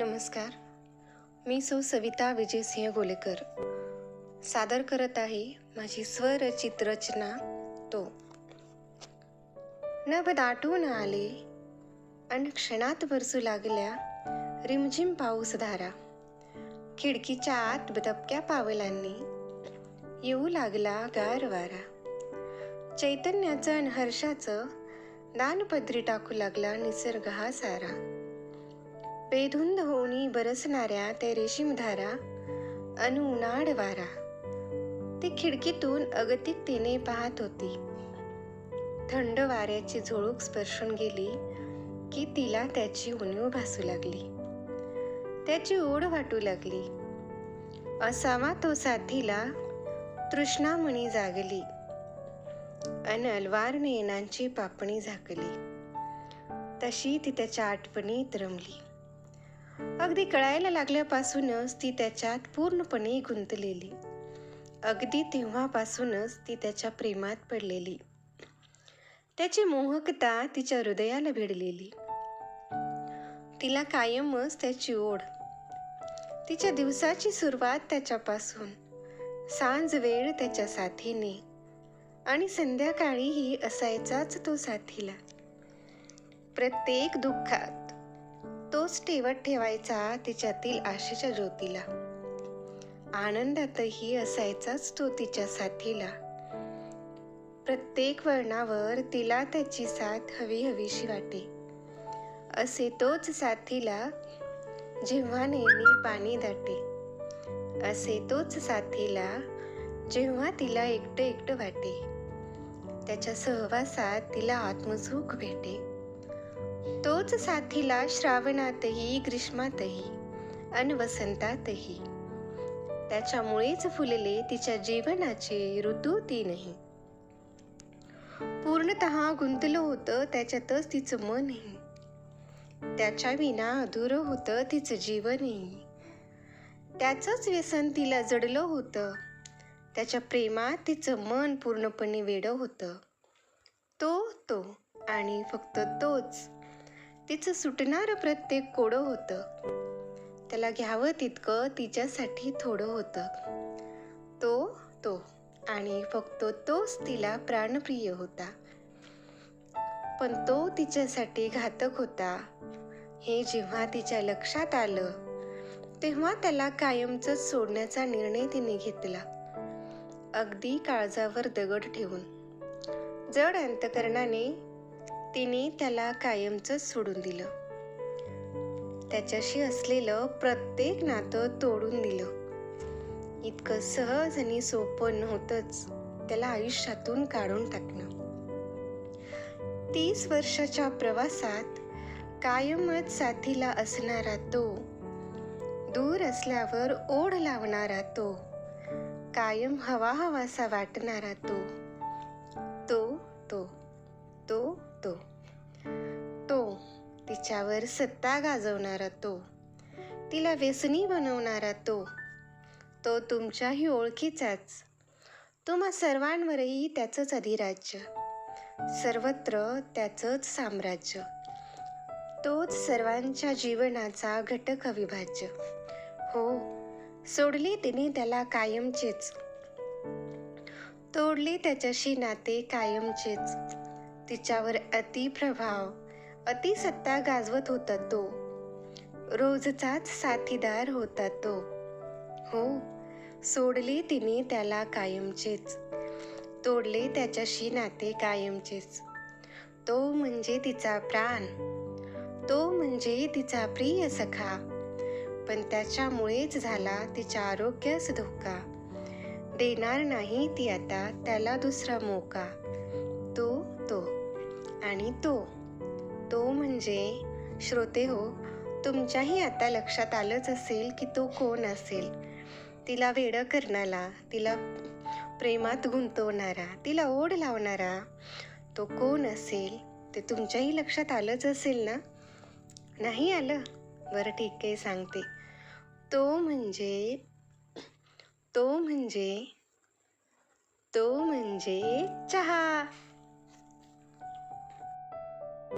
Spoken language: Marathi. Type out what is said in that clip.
नमस्कार. मी सौ सविता विजयसिंह गोलेकर. सादर करत आहे माझी स्वरचित रचना तो. नभ दाटून आले आणि क्षणात बरसू लागल्या रिमझिम पाऊस धारा. खिडकीच्या आत दबक्या पावलांनी येऊ लागला गार वारा. चैतन्याचं आणि हर्षाचं दानपदरी टाकू लागला निसर्ग हा सारा. बेधुंद होऊनी बरसणाऱ्या त्या रेशीमधारा अनु उन्हाळ वारा. ती खिडकीतून अगतिकतेने पाहत होती. थंड वाऱ्याची झुळूक स्पर्शून गेली की तिला त्याची उणीव भासू लागली. त्याची ओढ वाटू लागली. असावा तो साथीला तृष्णामणी जागली. अन अलवार नयनांची पापणी झाकली. तशी ती त्याच्या आठवणीत रमली. अगदी कळायला लागल्यापासूनच ती त्याच्यात पूर्णपणे गुंतलेली. अगदी तेव्हापासूनच ती त्याच्या प्रेमात पडलेली. त्याची मोहकता तिच्या हृदयाला भिडलेली. तिला कायमच त्याची ओढ. तिच्या दिवसाची सुरुवात त्याच्यापासून. सांज वेळ त्याच्या साथीने. आणि संध्याकाळीही असायचाच तो साथीला. प्रत्येक दुःखात तोच ठेवत ठेवायचा तिच्यातील आशेच्या ज्योतीला. आनंदातही असायचाच तो तिच्या साथीला. प्रत्येक वळणावर तिला त्याची साथ हवी हवीशी वाटे. असे तोच साथीला जेव्हा नेहमी पाणी दाटे. असे तोच साथीला जेव्हा तिला एकटं एकटं वाटे. त्याच्या सहवासात तिला आत्मसुख भेटे. तोच साथीला श्रावणातही ग्रीष्मातही अन वसंतातही. त्याच्यामुळेच फुलले तिच्या जीवनाचे ऋतू तीनही पूर्णत गुंतलं होतं त्याच्यातच तिचं मनही. त्याच्या विना अधुरं होतं तिचं जीवनही. त्याचंच व्यसन तिला जडलं होतं. त्याच्या प्रेमात तिचं मन पूर्णपणे वेडं होतं. तो तो आणि फक्त तोच. तिचं सुटणारं प्रत्येक कोडं होतं. त्याला घ्यावं तितकं तिच्यासाठी थोडं होतं. तो तो आणि फक्त तोच तिला प्राणप्रिय होता. पण तो तिच्यासाठी घातक होता. हे जेव्हा तिच्या लक्षात आलं तेव्हा त्याला कायमच सोडण्याचा निर्णय तिने घेतला. अगदी काळजावर दगड ठेवून. जड अंतकरणाने तिने त्याला कायमचंच सोडून दिलं. त्याच्याशी असलेलं प्रत्येक नातं तोडून दिलं. इतकं सहज आणि सोपं नव्हतंच त्याला आयुष्यातून काढून टाकणं. तीस वर्षाच्या प्रवासात कायमच साथीला असणारा तो दूर असल्यावर ओढ लावणारा तो कायम हवा हवासा वाटणारा तो तिच्यावर सत्ता गाजवणारा तो तिला व्यसनी बनवणारा तो तो तुमच्याही ओळखीचाच. तुम्हा सर्वांवरही त्याचंच अधिराज्य सर्वत्र त्याचंच साम्राज्य. तोच सर्वांच्या जीवनाचा घटक अविभाज्य. हो सोडली तिने त्याला कायमचेच. तोडले त्याच्याशी नाते कायमचेच. तिच्यावर अतिप्रभाव अतिसत्ता गाजवत होता तो. रोजचाच साथीदार होता तो. हो सोडले तिने त्याला कायमचेच. तोडले त्याच्याशी नाते कायमचेच. तो म्हणजे तिचा प्राण. तो म्हणजे तिचा प्रिय सखा. पण त्याच्यामुळेच झाला तिच्या आरोग्यास धोका. देणार नाही ती आता त्याला दुसरा मोका. तो तो. आणि तो. तो म्हणजे श्रोते हो तुमच्याही आता लक्षात आलंच असेल की तो कोण असेल. तिला वेडं करणारा तिला प्रेमात गुंतवणारा तिला ओढ लावणारा तो कोण असेल ते तुमच्याही लक्षात आलंच असेल ना? नाही आलं. बरं ठीक आहे सांगते. तो म्हणजे तो म्हणजे तो म्हणजे चहा.